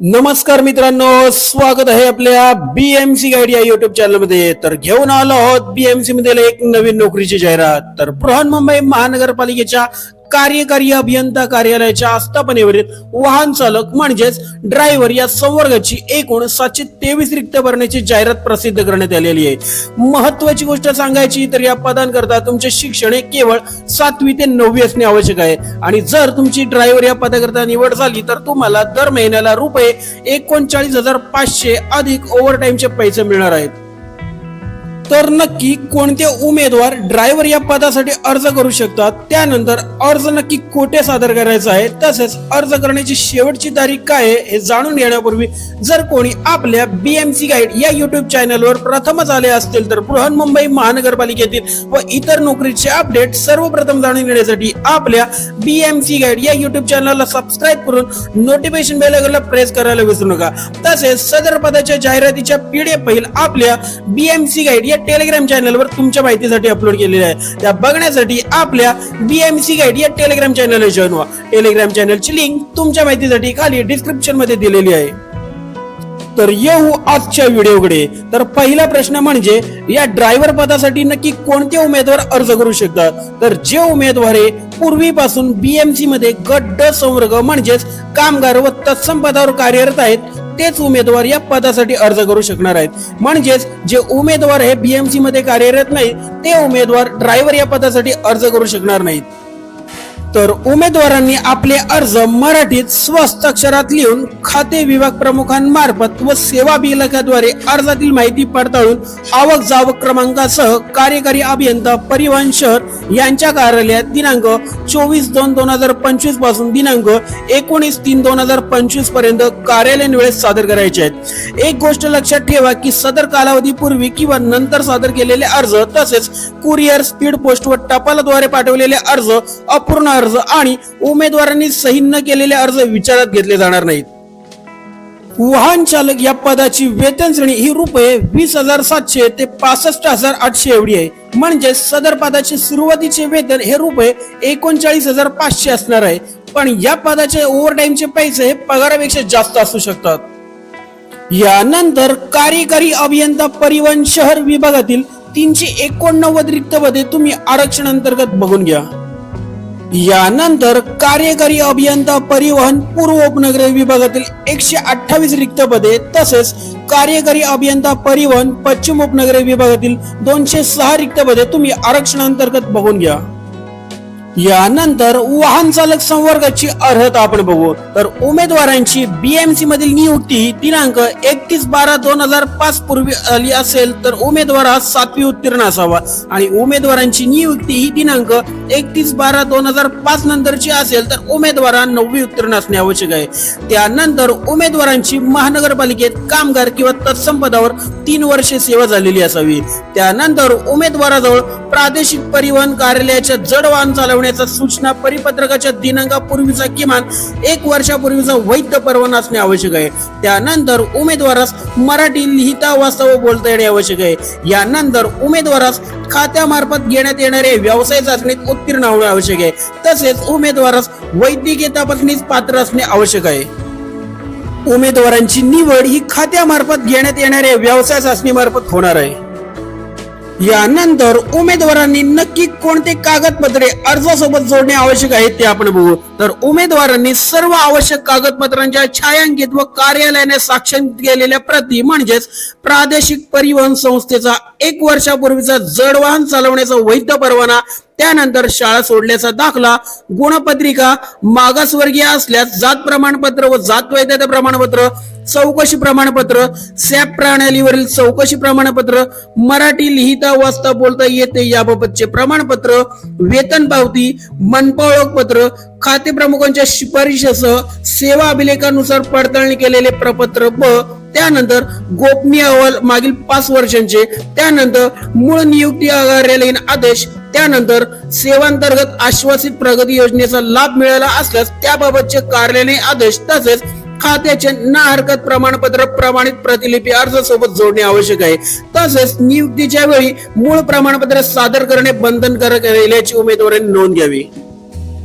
नमस्कार मित्रांनो स्वागत आहे आपल्या बीएमसी गाईड या युट्यूब चॅनलमध्ये तर घेऊन आलो आहोत बीएमसी मधील एक नवीन नोकरीची जाहिरात. तर बृहन्मुंबई महानगरपालिकेच्या कार्यकारी अभियंता कार्यालयाच्या आस्थापनेवरील वाहन चालक म्हणजेच ड्रायव्हर या संवर्गाची एकूण सातशे तेवीस रिक्त भरण्याची जाहिरात प्रसिद्ध करण्यात आलेली आहे. महत्वाची गोष्ट सांगायची तर या पदांकरता तुमचे शिक्षण हे केवळ सातवी ते नववी असणे आवश्यक आहे. आणि जर तुमची ड्रायव्हर या पदाकरता निवड झाली तर तुम्हाला दर महिन्याला रुपये एकोणचाळीस हजार पाचशे अधिक ओव्हर टाइमचे पैसे मिळणार आहेत. तर नक्की कोणते उमेदवार ड्रायव्हर या पदासाठी अर्ज करू शकतात? त्यानंतर अर्ज नक्की कोठे सादर करायचा आहे? तसेच अर्ज करण्याची शेवटची तारीख काय आहे? हे जाणून घेण्यापूर्वी जर कोणी आपल्या बीएमसी गाईड या युट्यूब चॅनलवर प्रथमच आले असतील तर बृहन्मुंबई महानगरपालिकेतील व इतर नोकरीचे अपडेट सर्वप्रथम जाणून घेण्यासाठी आपल्या बीएमसी गाईड या युट्यूब चॅनलला सबस्क्राईब करून नोटिफिकेशन बेल आयकॉनला प्रेस करायला विसरू नका. तसेच सदर पदाच्या जाहिरातीच्या पीडीएफ पहिल आपल्या बीएमसी गाईड या टेलिग्राम चॅनलवर तुमच्या माहितीसाठी अपलोड केलेल्या आहे. त्या बघण्यासाठी आपल्या बीएमसी गाईड या टेलिग्राम चॅनलला जॉईन व्हा. टेलिग्राम चॅनलची लिंक तुमच्या माहितीसाठी खाली डिस्क्रिप्शनमध्ये दिलेली आहे. तर येऊ आजच्या व्हिडिओकडे. तर पहिला प्रश्न म्हणजे या ड्रायव्हर पदासाठी नक्की कोणते उमेदवार अर्ज करू शकतात? तर जे उमेदवार हे पूर्वीपासून बीएमसी मध्ये गट ड संवर्ग म्हणजेच कामगार व तत्सम पदावर कार्यरत आहेत तेच उमेदवार या पदासाठी अर्ज करू शकणार आहेत. म्हणजेच जे उमेदवार हे बीएमसी मध्ये कार्यरत नाही ते उमेदवार ड्रायव्हर या पदासाठी अर्ज करू शकणार नाहीत. तर उमेदवारांनी आपले अर्ज मराठीत स्वस्त अक्षरात लिहून खाते विभाग प्रमुखांमार्फत व सेवा बिलकाद्वारे अर्जातील माहिती पडताळून आवक जावक क्रमांकासह कार्यकारी अभियंता परिवहन शहर यांच्या कार्यालयात दिनांक चोवीस दोन दोन हजार पंचवीसपासून दिनांक एकोणीस तीन दोन हजार पंचवीसपर्यंत कार्यालयीन वेळेत सादर करायचे आहेत. एक गोष्ट लक्षात ठेवा की सदर कालावधीपूर्वी किंवा नंतर सादर केलेले अर्ज तसेच कुरिअर स्पीड पोस्ट व टपालाद्वारे पाठवलेले अर्ज अपूर्ण अर्ज आणि उमेदवारांनी सही न केलेले अर्ज विचारात घेतले जाणार नाहीत. वाहन चालक या पदाची वेतन श्रेणी ही रुपये वीस हजार सातशे ते पासष्ट हजार आठशे एवढी आहे. म्हणजे सदर पदाचे सुरुवातीचे वेतन हे रुपये एकोणचाळीस हजार पाचशे असणार आहे. पण या पदाचे ओव्हर टाइमचे पैसे हे पगारापेक्षा जास्त असू शकतात. यानंतर कार्यकारी अभियंता परिवहन शहर विभागातील तीनशे एकोणनव्वद रिक्त पदे तुम्ही आरक्षण अंतर्गत बघून घ्या. यानंतर कार्यकारी अभियंता परिवहन पूर्व उपनगर विभागातील एकशे अठ्ठावीस रिक्त पदे तसेच कार्यकारी अभियंता परिवहन पश्चिम उपनगरी विभागातील दोनशे सहा रिक्त पदे तुम्ही आरक्षणांतर्गत बघून घ्या. यानंतर वाहन चालक संवर्गाची अर्हता आपण बघू. तर उमेदवारांची बीएमसी मधील नियुक्ती ही दिनांक एकतीस बारा दोन हजार पाच पूर्वी आली असेल तर उमेदवार हा सातवी उत्तीर्ण असावा. आणि उमेदवारांची नियुक्ती ही दिनांक एकतीस बारा दोन हजार पाच नंतरची असेल तर उमेदवार नववी उत्तीर्ण असणे आवश्यक आहे. त्यानंतर उमेदवारांची महानगरपालिकेत कामगार किंवा तत्सम पदावर तीन वर्षे सेवा झालेली असावी. त्यानंतर उमेदवाराजवळ प्रादेशिक परिवहन कार्यालयाच्या जड वाहन चालवण्याचा सूचना परिपत्रकाच्या दिनांकापूर्वीचा किमान एक वर्षापूर्वीचा वैध परवाना असणे आवश्यक आहे. त्यानंतर उमेदवारास मराठी लिहिता वाचता व बोलता येणे आवश्यक आहे. यानंतर उमेदवारास खात्यामार्फत घेण्यात येणारे व्यवसाय चाचणीत उत्तीर्ण होणे आवश्यक आहे. तसेच उमेदवारास वैद्यकीय तपासणीस पात्र असणे आवश्यक आहे. उमेदवारांची निवड ही खात्यामार्फत घेण्यात येणाऱ्या व्यवसाय चाचणी मार्फत होणार आहे. यानंतर उमेदवारांनी नक्की कोणते कागदपत्रे अर्जासोबत जोडणे आवश्यक आहे ते आपण बघू. तर उमेदवारांनी सर्व आवश्यक कागदपत्रांच्या छायांकित व कार्यालयाने साक्षर केलेल्या प्रती म्हणजेच प्रादेशिक परिवहन संस्थेचा एक वर्षापूर्वीचा जड वाहन चालवण्याचा वैध परवाना त्यानंतर शाळा सोडल्याचा दाखला गुणपत्रिका मागासवर्गीय असल्यास जात प्रमाणपत्र व जात वैधता प्रमाणपत्र चौकशी प्रमाणपत्र सॅप प्रणालीवरील चौकशी प्रमाणपत्र मराठी लिहिता वाचता बोलता येते याबाबतचे प्रमाणपत्र वेतन पावती मनपा ओळखपत्र खाते प्रमुखांच्या शिफारशीसह सेवा अभिलेखानुसार पडताळणी केलेले प्रपत्र ब त्यानंतर गोपनीय अहवाल मागील पाच वर्षांचे त्यानंतर मूळ नियुक्ती कार्यालयीन आदेश त्यानंतर सेवांतर्गत आश्वासित प्रगती योजनेचा लाभ मिळाला असल्यास त्याबाबतचे कार्यालयीन आदेश तसेच खात्याचे ना हरकत प्रमाणपत्र प्रमाणित प्रतिलिपी अर्ज सोबत जोडणे आवश्यक आहे. तसेच नियुक्तीच्या वेळी मूळ प्रमाणपत्र सादर करणे बंधनकारक राहिल्याची उमेदवारी उमेदवारांनी नोंद घ्यावी.